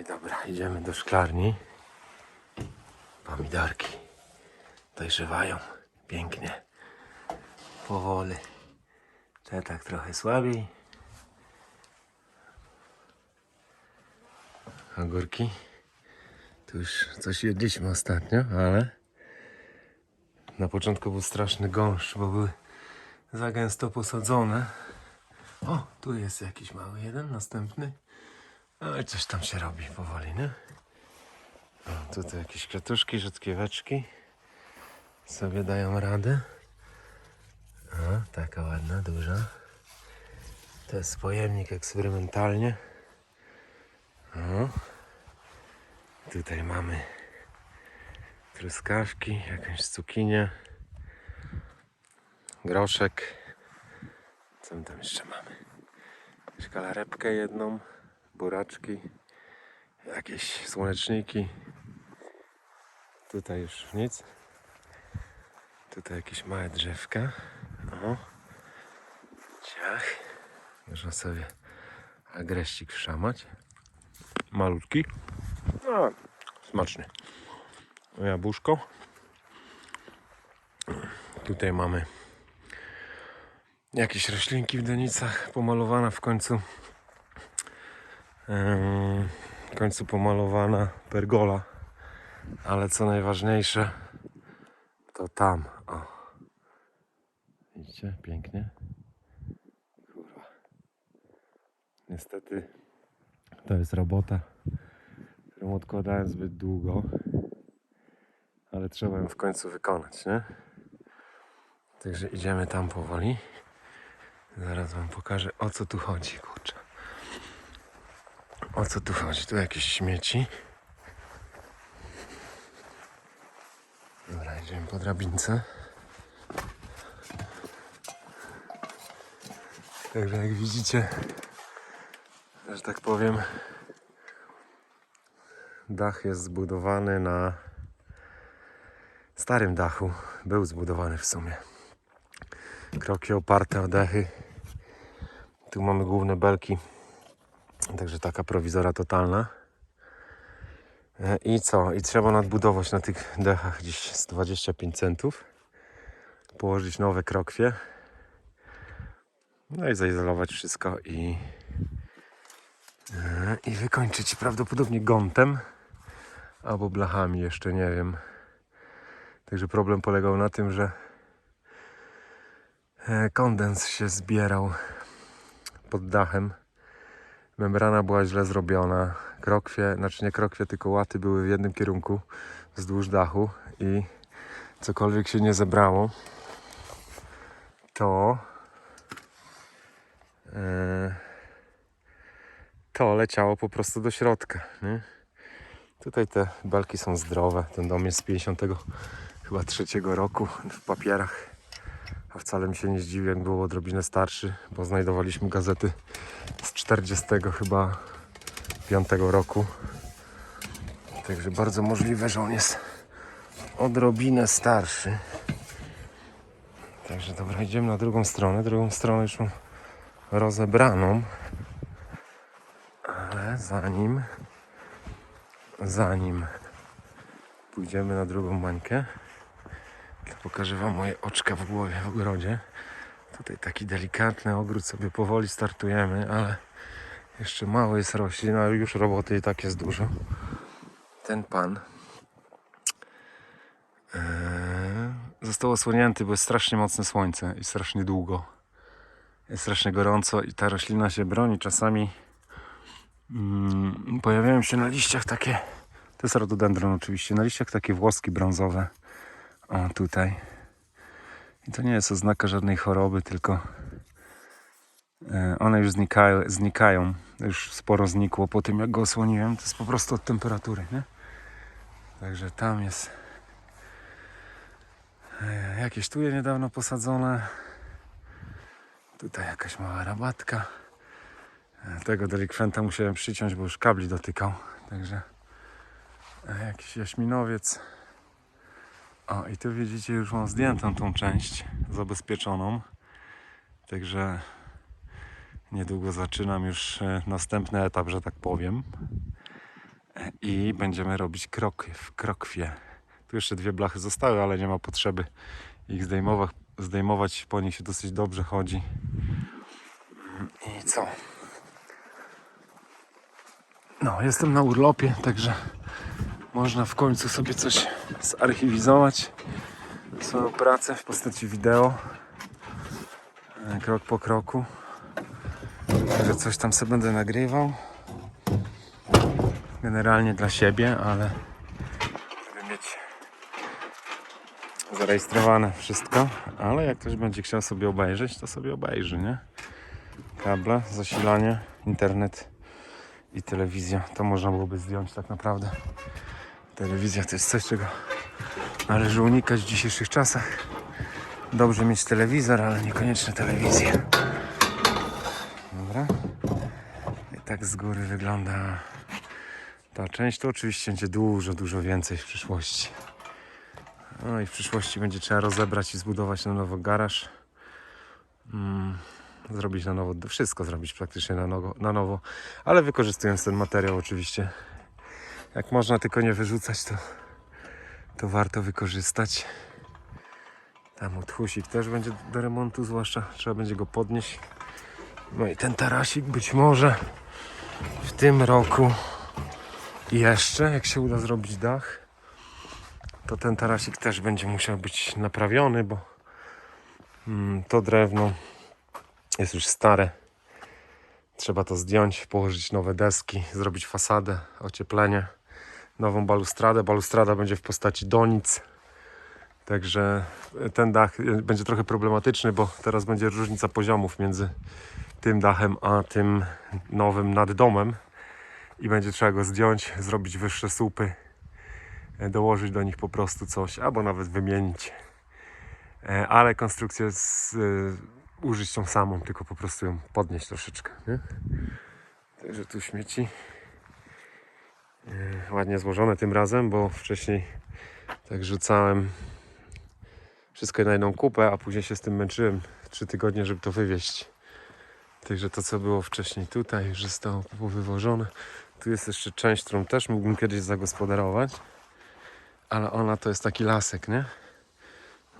I dobra, idziemy do szklarni. Pomidorki dojrzewają pięknie. Powoli. Te tak trochę słabiej. Ogórki. Tu już coś jedliśmy ostatnio, ale na początku był straszny gąszcz, bo były za gęsto posadzone. O, tu jest jakiś mały jeden, następny. Ale coś tam się robi powoli, nie? O, tutaj jakieś kwiatuszki, rzodkieweczki sobie dają radę. O, taka ładna, duża. To jest pojemnik eksperymentalnie. O. Tutaj mamy truskawki, jakąś cukinię, groszek. Co my tam jeszcze mamy? Szkalarepkę jedną, buraczki, jakieś słoneczniki. Tutaj już nic. Tutaj jakieś małe drzewka. O. Ciach. Można sobie agreścik wszamać. Malutki. No, smaczny. Jabłuszko. Tutaj mamy jakieś roślinki w donicach, pomalowana w końcu. W końcu pomalowana pergola. Ale co najważniejsze, to tam. O. Widzicie? Pięknie. Kurwa. Niestety to jest robota, którą odkładałem zbyt długo. Ale trzeba ją w końcu wykonać, nie? Także idziemy tam powoli. Zaraz wam pokażę o co tu chodzi, kurczę. O co tu chodzi? Tu jakieś śmieci. Dobra, idziemy po drabince. Także jak widzicie, że tak powiem, dach jest zbudowany na starym dachu. Był zbudowany w sumie. Kroki oparte o dechy. Tu mamy główne belki. Także taka prowizora totalna. E, I co? I trzeba nadbudować na tych dechach gdzieś z 25 centów. Położyć nowe krokwie. No i zaizolować wszystko i, e, i wykończyć prawdopodobnie gątem albo blachami, jeszcze nie wiem. Także problem polegał na tym, że e, kondens się zbierał pod dachem. Membrana była źle zrobiona. Krokwie, znaczy nie krokwie, tylko łaty były w jednym kierunku wzdłuż dachu i cokolwiek się nie zebrało, to e, to leciało po prostu do środka. Nie? Tutaj te belki są zdrowe. Ten dom jest z 50 chyba trzeciego roku w papierach. A wcale mi się nie zdziwię, jak był odrobinę starszy, bo znajdowaliśmy gazety z 40 chyba 5 roku. Także bardzo możliwe, że on jest odrobinę starszy. Także dobra, idziemy na drugą stronę. Drugą stronę już mam rozebraną. Ale zanim zanim pójdziemy na drugą mańkę, to pokażę Wam moje oczka w głowie w ogrodzie. Tutaj taki delikatny ogród sobie powoli startujemy, ale jeszcze mało jest roślin, ale już roboty i tak jest dużo. Ten pan eee, został osłonięty, bo jest strasznie mocne słońce i strasznie długo. Jest strasznie gorąco i ta roślina się broni. Czasami mm, pojawiają się na liściach takie, to jest rododendron oczywiście, na liściach takie włoski brązowe. O, tutaj. I to nie jest oznaka żadnej choroby, tylko e, one już znikają, znikają. Już sporo znikło po tym, jak go osłoniłem. To jest po prostu od temperatury, nie? Także tam jest e, jakieś tuje niedawno posadzone. Tutaj jakaś mała rabatka. E, Tego delikwenta musiałem przyciąć, bo już kabli dotykał. Także e, jakiś jaśminowiec. O, i tu widzicie, już mam zdjętą tą część zabezpieczoną. Także niedługo zaczynam już e, następny etap, że tak powiem. i będziemy robić krok w krokwie. Tu jeszcze dwie blachy zostały, ale nie ma potrzeby ich zdejmować, zdejmować. Po nich się dosyć dobrze chodzi. I co? No, jestem na urlopie, także można w końcu sobie coś zarchiwizować. Swoją pracę w postaci wideo. E, Krok po kroku. Także coś tam sobie będę nagrywał. Generalnie dla siebie, ale żeby mieć zarejestrowane wszystko. Ale jak ktoś będzie chciał sobie obejrzeć, to sobie obejrzy, nie? Kable, zasilanie, internet i telewizja. To można byłoby zdjąć tak naprawdę. Telewizja to jest coś, czego należy unikać w dzisiejszych czasach. Dobrze mieć telewizor, ale niekoniecznie telewizję. Dobra. I tak z góry wygląda ta część. To oczywiście będzie dużo, dużo więcej w przyszłości. No i w przyszłości będzie trzeba rozebrać i zbudować na nowo garaż. Mm, zrobić na nowo, wszystko zrobić praktycznie na nowo, na nowo, ale wykorzystując ten materiał oczywiście. Jak można tylko nie wyrzucać, to, to warto wykorzystać. Tam odchusik też będzie do remontu, zwłaszcza trzeba będzie go podnieść. No i ten tarasik być może w tym roku jeszcze, jak się uda zrobić dach, to ten tarasik też będzie musiał być naprawiony, bo mm, to drewno jest już stare. Trzeba to zdjąć, położyć nowe deski, zrobić fasadę, ocieplenie, nową balustradę. Balustrada będzie w postaci donic. Także ten dach y, będzie trochę problematyczny, bo teraz będzie różnica poziomów między tym dachem a tym nowym nad domem. I będzie trzeba go zdjąć, zrobić wyższe słupy, e, dołożyć do nich po prostu coś, albo nawet wymienić. E, Ale konstrukcję z, y, użyć tą samą, tylko po prostu ją podnieść troszeczkę. Nie? Także tu śmieci. E, Ładnie złożone tym razem, bo wcześniej tak rzucałem wszystko na jedną kupę, a później się z tym męczyłem trzy tygodnie, żeby to wywieźć. Także to, co było wcześniej tutaj, już zostało powywożone. Tu jest jeszcze część, którą też mógłbym kiedyś zagospodarować, ale ona to jest taki lasek, nie?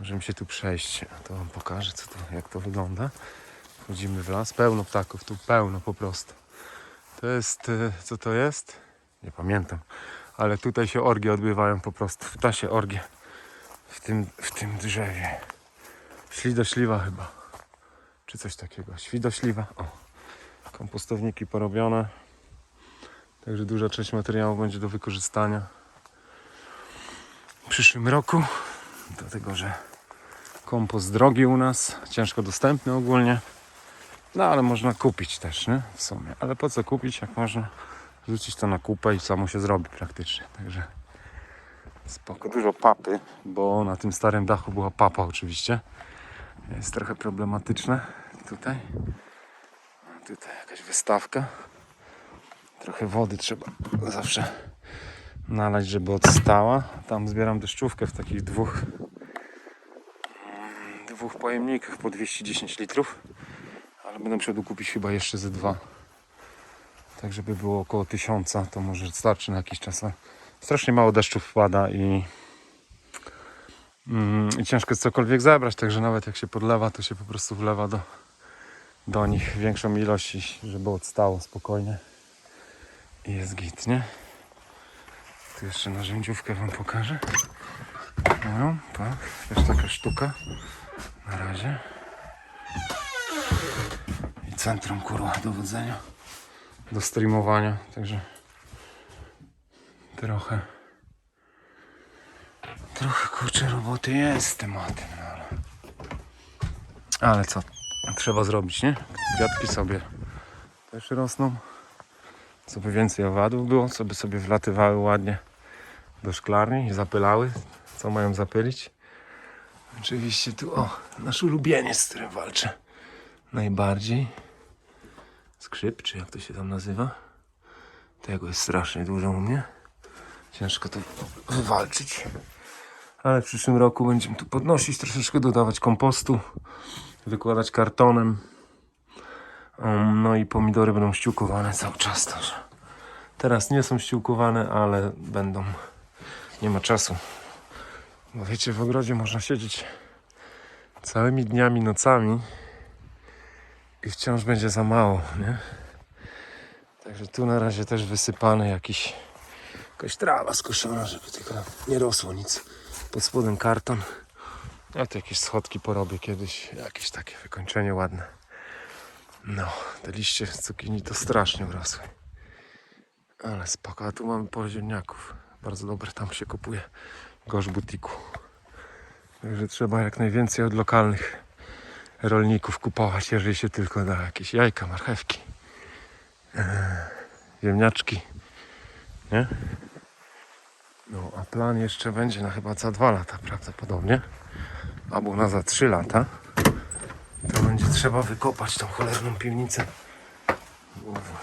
Możemy się tu przejść, to wam pokażę, co to, jak to wygląda. Wchodzimy w las, pełno ptaków, tu pełno po prostu. To jest, e, co to jest? Nie pamiętam, ale tutaj się orgie odbywają po prostu, w się orgie w tym, w tym drzewie. Ślidośliwa chyba, czy coś takiego, świdośliwa, o. Kompostowniki porobione, także duża część materiału będzie do wykorzystania w przyszłym roku. Dlatego, że kompost drogi u nas, ciężko dostępny ogólnie. No ale można kupić też, nie? W sumie. Ale po co kupić, jak można rzucić to na kupę i samo się zrobi praktycznie. Także spoko. Dużo papy, bo na tym starym dachu była papa oczywiście. Jest trochę problematyczne tutaj. Tutaj jakaś wystawka. Trochę wody trzeba zawsze nalać, żeby odstała. Tam zbieram deszczówkę w takich dwóch dwóch pojemnikach po 210 litrów. Ale będę musiał kupić chyba jeszcze ze dwa. Tak, żeby było około 1000, to może starczy na jakiś czas. a Strasznie mało deszczu wpada i, mm, i ciężko jest cokolwiek zebrać, także nawet jak się podlewa, to się po prostu wlewa do, do nich większą ilość, żeby odstało spokojnie. I jest git, nie? Tu jeszcze narzędziówkę Wam pokażę. No, tak, też taka sztuka. Na razie. I centrum kurwa dowodzenia. Do streamowania, także trochę trochę kurczę roboty jest z tematem, no ale ale co trzeba zrobić, nie? Kwiatki sobie też rosną co by więcej owadów było, co by sobie wlatywały ładnie do szklarni i zapylały, co mają zapylić. Oczywiście tu, o, nasz ulubieniec, z którym walczę najbardziej. Skrzyp, czy jak to się tam nazywa. Tego jest strasznie dużo u mnie. Ciężko to wywalczyć. Ale w przyszłym roku będziemy tu podnosić, troszeczkę dodawać kompostu, wykładać kartonem. Um, no i pomidory będą ściółkowane cały czas, także Teraz nie są ściółkowane, ale będą. Nie ma czasu. Bo wiecie, w ogrodzie można siedzieć całymi dniami, nocami i wciąż będzie za mało, nie? Także tu na razie też wysypany jakiś jakaś trawa skoszona, żeby tylko nie rosło nic. Pod spodem karton. A to jakieś schodki porobię kiedyś. Jakieś takie wykończenie ładne. No, te liście cukinii to strasznie urosły. Ale spoko, a tu mamy pole ziemniaków. Bardzo dobre, tam się kupuje gosz butiku. Także trzeba jak najwięcej od lokalnych rolników kupować, jeżeli się tylko da. Jakieś jajka, marchewki, eee, ziemniaczki, nie? No, a plan jeszcze będzie na chyba za dwa lata prawdopodobnie, albo na za trzy lata. To będzie trzeba wykopać tą cholerną piwnicę,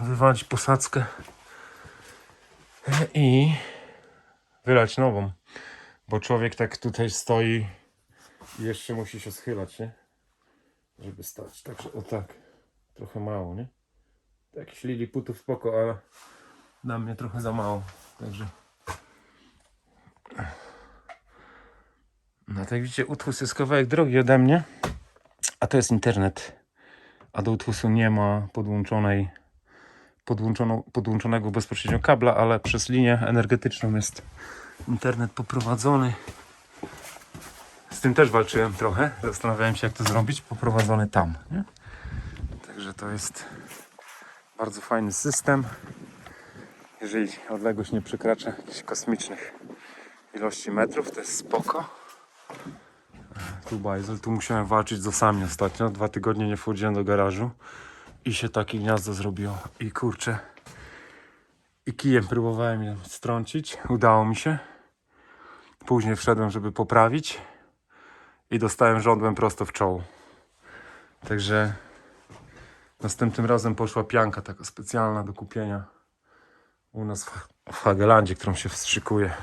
wywalić posadzkę i wylać nową. Bo człowiek tak tutaj stoi i jeszcze musi się schylać, nie? Żeby stać. Także o tak. Trochę mało, nie? Jakiś liliputów spoko, ale dla mnie trochę za mało. Także. No tak widzicie, utwóz jest kawałek drogi ode mnie. A to jest internet. A do utwusu nie ma podłączonej podłączonego bezpośrednio kabla, ale przez linię energetyczną jest internet poprowadzony. Z tym też walczyłem trochę. Zastanawiałem się, jak to zrobić. Poprowadzony tam. Nie? Także to jest bardzo fajny system. Jeżeli odległość nie przekracza jakichś kosmicznych ilości metrów, to jest spoko. Tu bajzel, tu musiałem walczyć z osami ostatnio. Dwa tygodnie nie wchodziłem do garażu i się takie gniazdo zrobiło. I kurczę. I kijem próbowałem je strącić. Udało mi się. Później wszedłem, żeby poprawić. I dostałem żądłem prosto w czoło. Także następnym razem poszła pianka taka specjalna do kupienia u nas w, w Hagelandzie, którą się wstrzykuje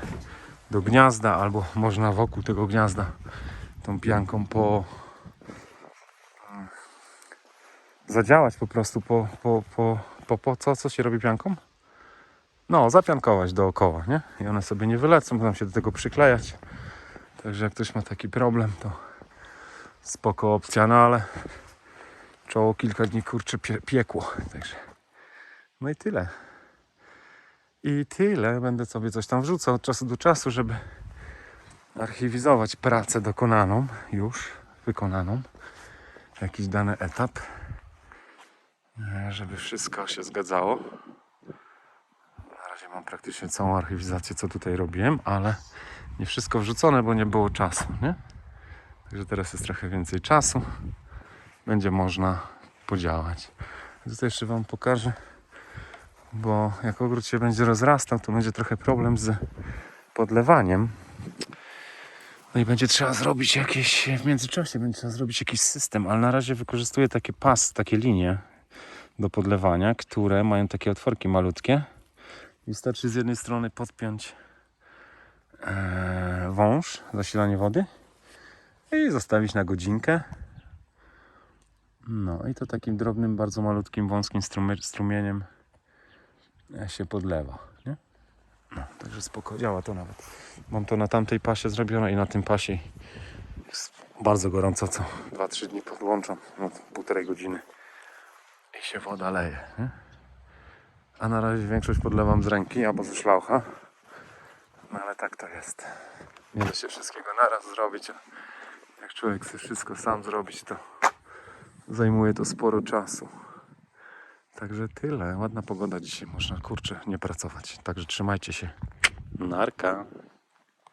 do gniazda, albo można wokół tego gniazda tą pianką po zadziałać po prostu po, po, po, po, po co, co się robi pianką? No, zapiankować dookoła, nie? I one sobie nie wylecą, będą się do tego przyklejać. Także jak ktoś ma taki problem, to spoko opcja, no ale czoło kilka dni kurczę pie, piekło. Także no i tyle. I tyle. Będę sobie coś tam wrzucał od czasu do czasu, żeby archiwizować pracę dokonaną, już wykonaną. Jakiś dany etap. Żeby wszystko się zgadzało. Na razie mam praktycznie całą archiwizację, co tutaj robiłem, ale nie wszystko wrzucone, bo nie było czasu, nie? Także teraz jest trochę więcej czasu. Będzie można podziałać. Tutaj jeszcze Wam pokażę, bo jak ogród się będzie rozrastał, to będzie trochę problem z podlewaniem. No i będzie trzeba zrobić jakieś, w międzyczasie będzie trzeba zrobić jakiś system, ale na razie wykorzystuję takie pas, takie linie do podlewania, które mają takie otworki malutkie. Wystarczy z jednej strony podpiąć e, wąż, zasilanie wody i zostawić na godzinkę. No i to takim drobnym, bardzo malutkim, wąskim strumie- strumieniem e, się podlewa. No, także spoko, działa to nawet. Mam to na tamtej pasie zrobione i na tym pasie jest bardzo gorąco, co 2-3 dni podłączam, no to półtorej godziny i się woda leje. Nie? A na razie większość podlewam z ręki albo ze szlaucha. No ale tak to jest. Nie da się wszystkiego naraz zrobić. a Jak człowiek chce wszystko sam zrobić, to zajmuje to sporo czasu. Także tyle. Ładna pogoda dzisiaj. Można kurczę nie pracować. Także trzymajcie się. Narka.